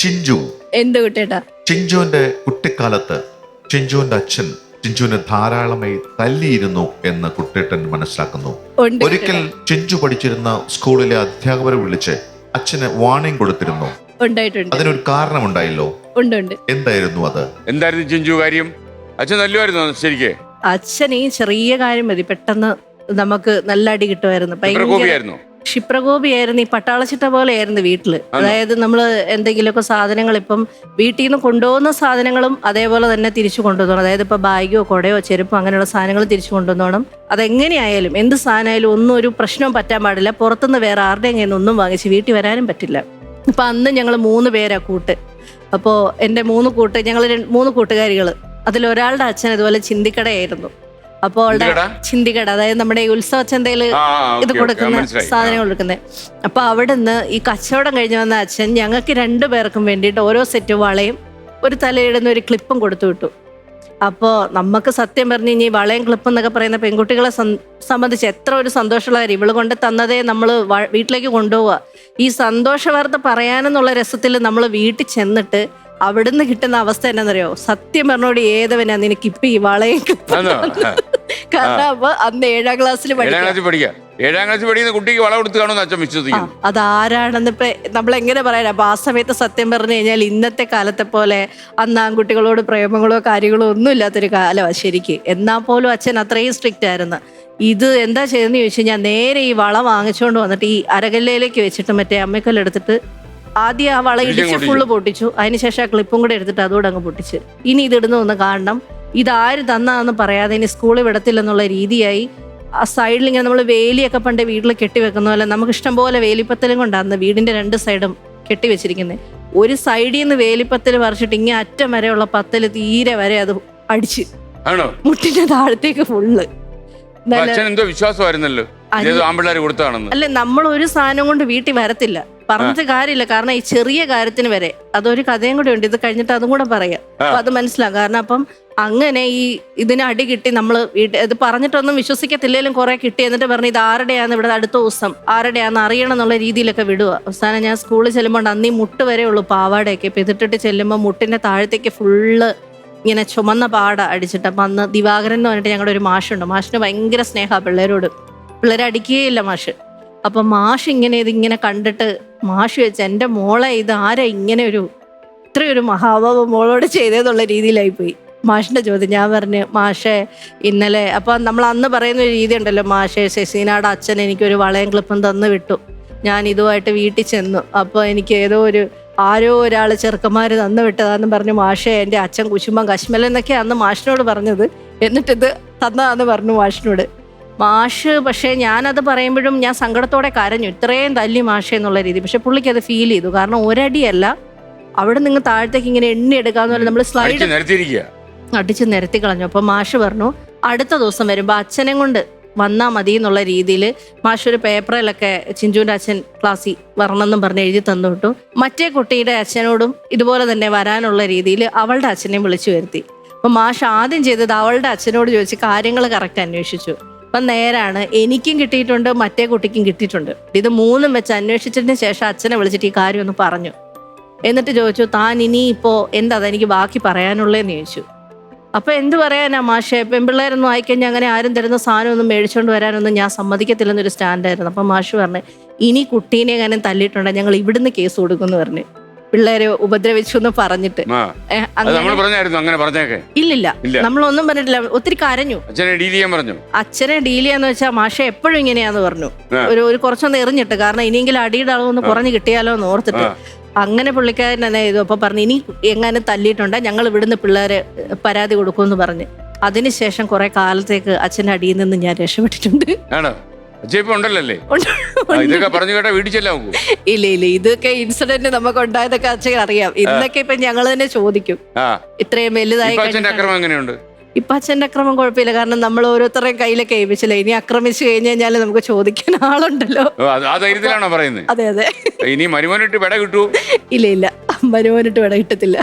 ചിഞ്ചു. എന്ത് കുട്ടേട്ടാ ചിഞ്ചുവിന്റെ കുട്ടിക്കാലത്ത് ചിഞ്ചുവിന്റെ അച്ഛൻ ചിഞ്ചുവിനെ ധാരാളമായി തല്ലിയിരുന്നു എന്ന് കുട്ടേട്ടൻ മനസ്സിലാക്കുന്നു. ഉണ്ട് ഒരിക്കൽ ചിഞ്ചു പഠിച്ചിരുന്ന സ്കൂളിലെ അധ്യാപകരെ വിളിച്ച് അച്ഛന് വാണിംഗ് കൊടുത്തിരുന്നു. ഉണ്ടായിട്ടുണ്ട്. അതിനൊരു കാരണമുണ്ടായല്ലോ. ഉണ്ട് ഉണ്ട്. എന്തായിരുന്നു അത്? എന്തായിരുന്നു ചിഞ്ചു കാര്യം? അച്ഛൻ നല്ലുമായിരുന്നു ശരിക്ക്? അച്ഛൻ ഈ ചെറിയ കാര്യം മതി. പെട്ടെന്ന് നമുക്ക് നല്ല അടി കിട്ടുമായിരുന്നു. ഭയങ്കര ക്ഷിപ്രകോപിയായിരുന്നു ഈ പട്ടാളച്ചിട്ട പോലെയായിരുന്നു വീട്ടിൽ അതായത് നമ്മൾ എന്തെങ്കിലുമൊക്കെ സാധനങ്ങൾ ഇപ്പം വീട്ടിൽ നിന്ന് കൊണ്ടുപോകുന്ന സാധനങ്ങളും അതേപോലെ തന്നെ തിരിച്ചു കൊണ്ടുവന്നോണം. അതായത് ഇപ്പൊ ബാഗോ കുടയോ ചെരുപ്പോ അങ്ങനെയുള്ള സാധനങ്ങൾ തിരിച്ചു കൊണ്ടുവന്നോണം. അതെങ്ങനെയായാലും എന്ത് സാധനമായാലും ഒന്നും ഒരു പ്രശ്നവും പറ്റാൻ പാടില്ല. പുറത്തുനിന്ന് വേറെ ആരുടെയും കയ്യിൽ ഒന്നും വാങ്ങിച്ച് വീട്ടിൽ വരാനും പറ്റില്ല. അപ്പൊ അന്ന് ഞങ്ങൾ മൂന്ന് പേരാ കൂട്ട്. അപ്പോൾ എന്റെ മൂന്ന് കൂട്ട് ഞങ്ങൾ മൂന്ന് കൂട്ടുകാരികൾ അതിലൊരാളുടെ അച്ഛൻ ഇതുപോലെ ചിന്തിക്കടയായിരുന്നു. അപ്പോൾ അവളുടെ? ചിന്തിക്കട? അതായത് നമ്മുടെ ഈ ഉത്സവ ചന്തയിൽ ഇത് കൊടുക്കുന്ന. സാധനങ്ങൾ കൊടുക്കുന്നത് അപ്പൊ അവിടുന്ന് ഈ കച്ചവടം കഴിഞ്ഞ് വന്ന അച്ഛൻ ഞങ്ങൾക്ക് രണ്ടു പേർക്കും വേണ്ടിയിട്ട് ഓരോ സെറ്റ് വളയും ഒരു തലയിടുന്ന ഒരു ക്ലിപ്പും കൊടുത്തു വിട്ടു. അപ്പോൾ നമുക്ക് സത്യം പറഞ്ഞു ഇനി ഈ വളയും ക്ലിപ്പും എന്നൊക്കെ പറയുന്ന പെൺകുട്ടികളെ സംബന്ധിച്ച് എത്ര ഒരു സന്തോഷമുള്ള കാര്യം ഇവൾ കൊണ്ട് തന്നതേ നമ്മൾ വീട്ടിലേക്ക് കൊണ്ടുപോവുക ഈ സന്തോഷ വാർത്ത പറയാനെന്നുള്ള രസത്തിൽ നമ്മൾ വീട്ടിൽ ചെന്നിട്ട് അവിടുന്ന് കിട്ടുന്ന അവസ്ഥ എന്നാന്നറിയോ? സത്യം പറഞ്ഞോട് ഏതവനാ നിനക്ക് ഇപ്പൊ ഈ വളയും? കാരണം അപ്പൊ അന്ന് ഏഴാം ക്ലാസ്സിൽ ഏഴാം പഠിക്കാം ക്ലാസ്സിൽ പഠിക്കുക. ഏഴാം ക്ലാസ്സിൽ പഠിക്കുന്ന കുട്ടിക്ക് വള കൊടുത്ത് കാണുമെന്ന് അച്ഛൻ ആ, വിശ്വസിക്കുന്നു അതാരാണെന്ന് ഇപ്പൊ നമ്മൾ എങ്ങനെ പറയാനാ? അപ്പൊ ആ സമയത്ത് സത്യം പറഞ്ഞു കഴിഞ്ഞാൽ ഇന്നത്തെ കാലത്തെ പോലെ അന്ന് ആൺകുട്ടികളോട് പ്രേമങ്ങളോ കാര്യങ്ങളോ ഒന്നും ഇല്ലാത്തൊരു കാലമാണ് ശരിക്ക്. എന്നാ പോലും അച്ഛൻ അത്രയും സ്ട്രിക്റ്റ് ആയിരുന്നു. ഇത് എന്താ ചെയ്തെന്ന് ചോദിച്ചു കഴിഞ്ഞാൽ നേരെ ഈ വള വാങ്ങിച്ചുകൊണ്ട് വന്നിട്ട് ഈ അരകല്ലയിലേക്ക് വെച്ചിട്ട് മറ്റേ അമ്മക്കല്ലെടുത്തിട്ട് ആദ്യം ആ വള ഇടിച്ചും പൊട്ടിച്ചു. ഫുള്ള് പൊട്ടിച്ചു. അതിനുശേഷം ആ ക്ലിപ്പും കൂടെ എടുത്തിട്ട് അതുകൂടെ അങ്ങ് പൊട്ടിച്ച്. ഇനി ഇത് ഇടുന്ന ഒന്ന് കാണണം. ഇതാര് തന്നാന്ന് പറയാതെ ഇനി സ്കൂളിൽ വിടത്തില്ലെന്നുള്ള രീതിയായി. ആ സൈഡിൽ ഇങ്ങനെ നമ്മൾ വേലിയൊക്കെ പണ്ട് വീട്ടിൽ കെട്ടിവെക്കുന്ന പോലെ നമുക്ക് ഇഷ്ടം പോലെ വേലിപ്പത്തലും കൊണ്ടാണ് വീടിന്റെ രണ്ട് സൈഡും കെട്ടിവെച്ചിരിക്കുന്നത് ഒരു സൈഡിൽ നിന്ന് വേലിപ്പത്തൽ പറിച്ചിട്ട് ഇങ്ങനെ അറ്റം വരെയുള്ള പത്തൽ തീരെ വരെ അത് അടിച്ച് ആണോ? മുട്ടിന്റെ താഴത്തേക്ക് ഫുള്ള് അച്ഛൻ എന്തോ വിശ്വാസമായിരുന്നല്ലോ? ഇതേതോ ആമ്പിള്ളേർ കൊടുത്താണെന്ന് അല്ല നമ്മൾ ഒരു സാധനം കൊണ്ട് വീട്ടിൽ വരത്തില്ല. പറഞ്ഞിട്ട് കാര്യമില്ല. കാരണം ഈ ചെറിയ കാര്യത്തിന് വരെ. അതൊരു കഥയും കൂടെ ഉണ്ട്. ഇത് കഴിഞ്ഞിട്ട് അതും കൂടെ പറയാം. അപ്പൊ അത് മനസ്സിലാകും കാരണം അപ്പം അങ്ങനെ ഈ ഇതിന് അടി കിട്ടി നമ്മൾ വീട്ടിൽ ഇത് പറഞ്ഞിട്ടൊന്നും വിശ്വസിക്കത്തില്ലേലും കുറെ കിട്ടി. എന്നിട്ട് പറഞ്ഞു ഇത് ആരുടെയാന്ന് ഇവിടെ അടുത്ത ദിവസം ആരുടെയാന്ന് അറിയണം എന്നുള്ള രീതിയിലൊക്കെ വിടുക അവസാനം ഞാൻ സ്കൂളിൽ ചെല്ലുമ്പോൾ അന്നീ മുട്ട് വരെ ഉള്ളൂ പാവാടയൊക്കെ. ഇപ്പം ഇതിട്ടിട്ട് ചെല്ലുമ്പോൾ മുട്ടിന്റെ താഴത്തേക്ക് ഫുള്ള് ഇങ്ങനെ ചുമന്ന പാട അടിച്ചിട്ട്. അപ്പം അന്ന് ദിവാകരൻ എന്ന് പറഞ്ഞിട്ട് ഞങ്ങളുടെ ഒരു മാഷുണ്ട്. മാഷിന് ഭയങ്കര സ്നേഹമാണ് പിള്ളേരോട്. പിള്ളേരെ അടിക്കുകയില്ല മാഷ്. അപ്പം മാഷ് ഇങ്ങനെ ഇതിങ്ങനെ കണ്ടിട്ട് മാഷ് വെച്ച് എന്റെ മോളെ ഇത് ആരാ ഇങ്ങനെ ഒരു ഇത്രയൊരു മഹാഭാവം മോളോട് ചെയ്തതെന്നുള്ള രീതിയിലായി പോയി മാഷിന്റെ ചോദ്യം. ഞാൻ പറഞ്ഞു മാഷേ ഇന്നലെ അപ്പൊ നമ്മൾ അന്ന് പറയുന്ന ഒരു രീതി ഉണ്ടല്ലോ മാഷേ ശശീനയുടെ അച്ഛൻ എനിക്കൊരു വളയം ക്ലിപ്പും തന്നു വിട്ടു. ഞാൻ ഇതുമായിട്ട് വീട്ടിൽ ചെന്നു. അപ്പോൾ എനിക്ക് ഏതോ ഒരു ആരോ ഒരാൾ ചെറുക്കന്മാർ തന്നു വിട്ടതാന്ന് പറഞ്ഞു മാഷേ എന്റെ അച്ഛൻ കുശുമ്പം കശ്മല എന്നൊക്കെ അന്ന് മാഷിനോട് പറഞ്ഞത്. എന്നിട്ടിത് തന്നതാന്ന് പറഞ്ഞു മാഷിനോട്. മാഷ് പക്ഷേ ഞാനത് പറയുമ്പോഴും ഞാൻ സങ്കടത്തോടെ കരഞ്ഞു. ഇത്രയും തല്ലി മാഷ എന്നുള്ള രീതി. പക്ഷെ പുള്ളിക്ക് അത് ഫീൽ ചെയ്തു. കാരണം ഒരടിയല്ല. അവിടെ നിങ്ങൾ താഴത്തേക്ക് ഇങ്ങനെ എണ്ണി എടുക്കാന്ന് പറഞ്ഞാൽ നമ്മൾ സ്ലൈഡ് അടിച്ച് നിരത്തി കളഞ്ഞു. അപ്പൊ മാഷ് പറഞ്ഞു അടുത്ത ദിവസം വരുമ്പോൾ അച്ഛനെ കൊണ്ട് വന്നാൽ മതി എന്നുള്ള രീതിയിൽ മാഷ് ഒരു പേപ്പറിലൊക്കെ ചിഞ്ചുവിന്റെ അച്ഛൻ ക്ലാസ്സിൽ വരണമെന്നും പറഞ്ഞ് എഴുതി തന്നുവിട്ടു മറ്റേ കുട്ടിയുടെ അച്ഛനോടും ഇതുപോലെ തന്നെ വരാനുള്ള രീതിയിൽ അവളുടെ അച്ഛനെയും വിളിച്ചു വരുത്തി. അപ്പൊ മാഷ് ആദ്യം ചെയ്തത് അവളുടെ അച്ഛനോട് ചോദിച്ച് കാര്യങ്ങൾ കറക്റ്റ് അന്വേഷിച്ചു. അപ്പം നേരാണ് എനിക്കും കിട്ടിയിട്ടുണ്ട് മറ്റേ കുട്ടിക്കും കിട്ടിയിട്ടുണ്ട്. ഇത് മൂന്നും വെച്ച് അന്വേഷിച്ചതിന് ശേഷം അച്ഛനെ വിളിച്ചിട്ട് ഈ കാര്യം ഒന്ന് പറഞ്ഞു. എന്നിട്ട് ചോദിച്ചു താൻ ഇനി ഇപ്പോ എന്താ അതെനിക്ക് ബാക്കി പറയാനുള്ളതെന്ന് ചോദിച്ചു. അപ്പൊ എന്ത് പറയാനാ മാഷെ? പെൺപിള്ളേരൊന്നും ആയിക്കഴിഞ്ഞാൽ അങ്ങനെ ആരും തരുന്ന സാധനം ഒന്നും മേടിച്ചോണ്ട് വരാനൊന്നും ഞാൻ സമ്മതിക്കത്തില്ലെന്നൊരു സ്റ്റാൻഡായിരുന്നു. അപ്പൊ മാഷ് പറഞ്ഞു ഇനി കുട്ടീനെ അങ്ങനെ തല്ലിയിട്ടുണ്ടെങ്കിൽ ഞങ്ങൾ ഇവിടുന്ന് കേസ് കൊടുക്കുമെന്ന് പറഞ്ഞു. പിള്ളേരെ ഉപദ്രവിച്ചു എന്ന് പറഞ്ഞിട്ട്. അങ്ങനെ ഇല്ലില്ല. ഇല്ല. നമ്മളൊന്നും പറഞ്ഞിട്ടില്ല. ഒത്തിരി കരഞ്ഞു. അച്ഛനെ ഡീൽ ചെയ്യാൻ പറഞ്ഞു. അച്ഛനെ ഡീൽ ചെയ്യാന്ന് വെച്ചാൽ മാഷ എപ്പോഴും ഇങ്ങനെയാന്ന് പറഞ്ഞു. ഒരു ഒരു കുറച്ചൊന്ന് എറിഞ്ഞിട്ട് കാരണം ഇനിയെങ്കിലും അടിയുടെ അളവൊന്ന് കുറഞ്ഞു കിട്ടിയാലോ എന്ന് ഓർത്തിട്ട്. അങ്ങനെ പുള്ളിക്കാരൻ തന്നെ ചെയ്തു. അപ്പൊ പറഞ്ഞു ഇനി എങ്ങനെ തല്ലിയിട്ടുണ്ട്? ഞങ്ങൾ ഇവിടുന്ന് പിള്ളേരെ പരാതി കൊടുക്കുമെന്ന് പറഞ്ഞ്. അതിനുശേഷം കുറെ കാലത്തേക്ക് അച്ഛന്റെ അടിയിൽ നിന്ന് ഞാൻ രക്ഷപ്പെട്ടിട്ടുണ്ട്. ആണോ? ഉണ്ടല്ലോ ഇതൊക്കെ പറഞ്ഞു കേട്ടാ നോക്കൂ ഇല്ല ഇല്ല. ഇതൊക്കെ ഇൻസിഡന്റ് നമുക്ക് ഉണ്ടായതൊക്കെ അച്ഛൻ അറിയാം. ഇന്നൊക്കെ ഇപ്പൊ ഞങ്ങൾ തന്നെ ചോദിക്കും. ഇത്രയും വലുതായി ഇപ്പൊ അച്ഛന്റെ കഴിഞ്ഞിട്ടാണ്. അക്രമം എങ്ങനെയുണ്ട്? ഇപ്പൊ അച്ഛന്റെ അക്രമം കുഴപ്പമില്ല. കാരണം നമ്മൾ ഓരോരുത്തരെയും കയ്യിലൊക്കെ ഏൽപ്പിച്ചില്ല? ഇനി ആക്രമിച്ചു കഴിഞ്ഞു കഴിഞ്ഞാൽ നമുക്ക് ചോദിക്കാൻ ആളുണ്ടല്ലോ. അതെ അതെ. ഇനി മരുമോനിട്ട് വിട കിട്ടൂ? ഇല്ല ഇല്ല. മരുമോനിട്ട് വിട കിട്ടത്തില്ല.